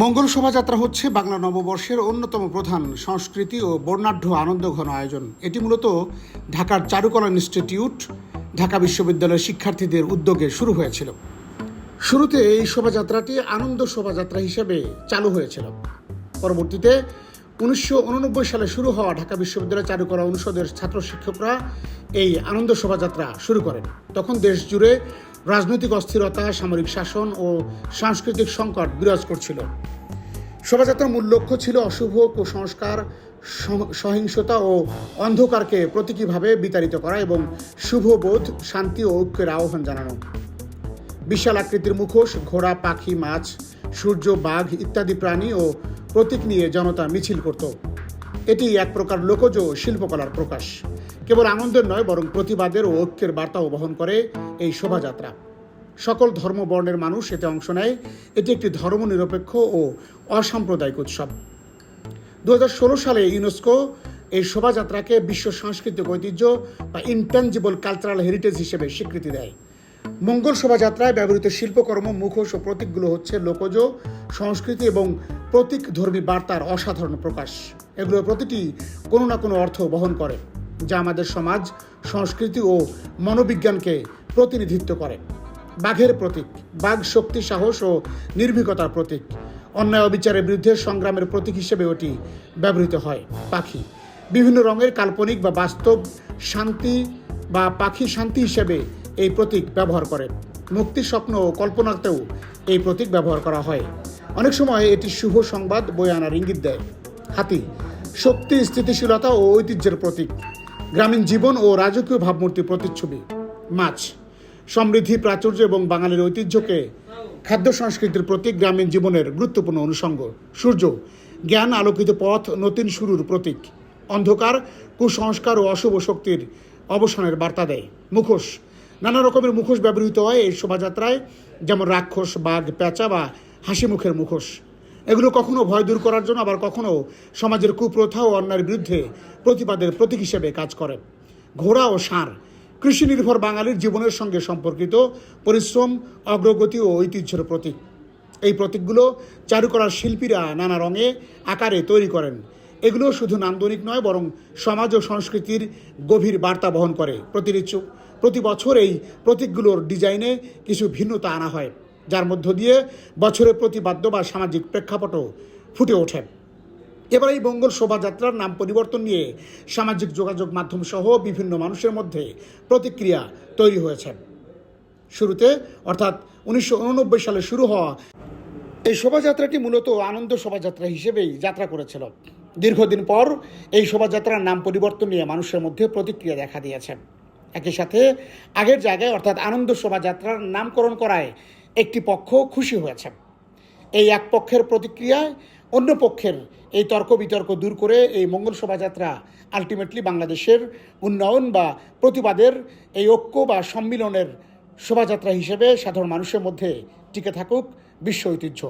মঙ্গল শোভাযাত্রা হচ্ছে বাংলা নববর্ষের অন্যতম প্রধান সংস্কৃতি ও বর্ণাঢ্য আনন্দঘন আয়োজন। এটি মূলত ঢাকার চারুকলা ইনস্টিটিউট, ঢাকা বিশ্ববিদ্যালয়ের শিক্ষার্থীদের উদ্যোগে শুরু হয়েছিল। শুরুতে এই শোভাযাত্রাটি আনন্দ শোভাযাত্রা হিসেবে চালু হয়েছিল। পরবর্তীতে উনিশশো উননব্বই সালে শুরু হওয়া ঢাকা বিশ্ববিদ্যালয় চারুকলা অনুষদের ছাত্র শিক্ষকরা এই আনন্দ শোভাযাত্রা শুরু করেন। তখন দেশ জুড়ে রাজনৈতিক অস্থিরতা, সামরিক শাসন ও সাংস্কৃতিক সংকট বিরাজ করছিল। শোভাযাত্রার মূল লক্ষ্য ছিল অশুভ কুসংস্কার সহিংসতা ও অন্ধকারকে প্রতীকীভাবে বিতাড়িত করা এবং শুভবোধ শান্তি ও ঐক্যের আহ্বান জানানো। বিশাল আকৃতির মুখোশ, ঘোড়া, পাখি, মাছ, সূর্য, বাঘ ইত্যাদি প্রাণী ও প্রতীক নিয়ে জনতা মিছিল করত। এটি এক প্রকার লোকজ শিল্পকলার প্রকাশ। কেবল আনন্দের নয়, বরং প্রতিবাদের ও ঐক্যের বার্তাও বহন করে এই শোভাযাত্রা। সকল ধর্ম বর্ণের মানুষ এতে অংশ নেয়। এটি একটি ধর্মনিরপেক্ষ ও অসাম্প্রদায়িক উৎসব। দু হাজার ষোলো সালে ইউনেস্কো এই শোভাযাত্রাকে বিশ্ব সাংস্কৃতিক ঐতিহ্য বা ইনট্যাঞ্জিবল কালচারাল হেরিটেজ হিসেবে স্বীকৃতি দেয়। মঙ্গল শোভাযাত্রায় ব্যবহৃত শিল্পকর্ম, মুখোশ ও প্রতীকগুলো হচ্ছে লোকজ, সংস্কৃতি এবং প্রতীক ধর্মী বার্তার অসাধারণ প্রকাশ। এগুলো প্রতিটি কোনো না কোনো অর্থ বহন করে। যা আমাদের সমাজ, সংস্কৃতি ও মনোবিজ্ঞানকে প্রতিনিধিত্ব করে। বাঘের প্রতীক, বাঘ শক্তি, সাহস ও নির্ভীকতার প্রতীক। অন্যায় অবিচারের বিরুদ্ধে সংগ্রামের প্রতীক হিসেবে ওটি ব্যবহৃত হয়, পাখি। বিভিন্ন রঙের কাল্পনিক বা বাস্তব শান্তি বা পাখি শান্তি হিসেবে এই প্রতীক ব্যবহার করে। মুক্তির স্বপ্ন ও কল্পনাতেও এই প্রতীক ব্যবহার করা হয়। অনেক সময় এটি শুভ সংবাদ বয়ে আনার ইঙ্গিত দেয়। হাতি, শক্তি, স্থিতিশীলতা ও ঐতিহ্যের প্রতীক। গ্রামীণ জীবন ও রাজকীয় ভাবমূর্তির প্রতিচ্ছবি, মাছ। সমৃদ্ধি, প্রাচুর্য এবং বাঙালির ঐতিহ্যকে খাদ্য সংস্কৃতির প্রতীক গ্রামীণ জীবনের গুরুত্বপূর্ণ অনুষঙ্গ। সূর্য, জ্ঞান আলোকিত পথ, নতুন শুরুর প্রতীক। অন্ধকার, কুসংস্কার ও অশুভ শক্তির অবসানের বার্তা দেয়। মুখোশ, নানা রকমের মুখোশ ব্যবহৃত হয় এই শোভাযাত্রায়, যেমন রাক্ষস, বাঘ, পেঁচা বা হাসি মুখের মুখোশ। এগুলো কখনো ভয় দূর করার জন্য আবার কখনো সমাজের কুপ্রথা ও অন্যায়ের বিরুদ্ধে প্রতিবাদের প্রতীক হিসেবে কাজ করে। ঘোড়া ও সার কৃষি নির্ভর বাঙালির জীবনের সঙ্গে সম্পর্কিত পরিশ্রম, অগ্রগতি ও ঐতিহ্যের প্রতীক। এই প্রতীকগুলো চারুকলার শিল্পীরা নানা রঙে, আকারে তৈরি করেন। এগুলো শুধু নান্দনিক নয়, বরং সমাজ ও সংস্কৃতির গভীর বার্তা বহন করে। প্রতি বছর এই প্রতীকগুলোর ডিজাইনে কিছু ভিন্নতা আনা হয়। যার মধ্য দিয়ে বছরের প্রতিবাদ্য বা সামাজিক প্রেক্ষাপটও ফুটে ওঠে। এবার এই মঙ্গল শোভাযাত্রার নাম পরিবর্তন নিয়ে সামাজিক যোগাযোগ মাধ্যম সহ বিভিন্ন মানুষের মধ্যে প্রতিক্রিয়া তৈরি হয়েছে। শুরুতে, অর্থাৎ উনিশশো উননব্বই সালে শুরু হওয়া এই শোভাযাত্রাটি মূলত আনন্দ শোভাযাত্রা হিসেবেই যাত্রা করেছিল। দীর্ঘদিন পর এই শোভাযাত্রার নাম পরিবর্তন নিয়ে মানুষের মধ্যে প্রতিক্রিয়া দেখা দিয়েছে। একই সাথে আগের জায়গায়, অর্থাৎ আনন্দ শোভাযাত্রার নামকরণ করায় একটি পক্ষ খুশি হয়েছে। এই এক পক্ষের প্রতিক্রিয়ায় অন্য পক্ষের এই তর্ক বিতর্ক দূর করে এই মঙ্গল শোভাযাত্রা আলটিমেটলি বাংলাদেশের উন্নয়ন বা প্রতিবাদের এই ঐক্য বা সম্মিলনের শোভাযাত্রা হিসেবে সাধারণ মানুষের মধ্যে টিকে থাকুক বিশ্ব ঐতিহ্য।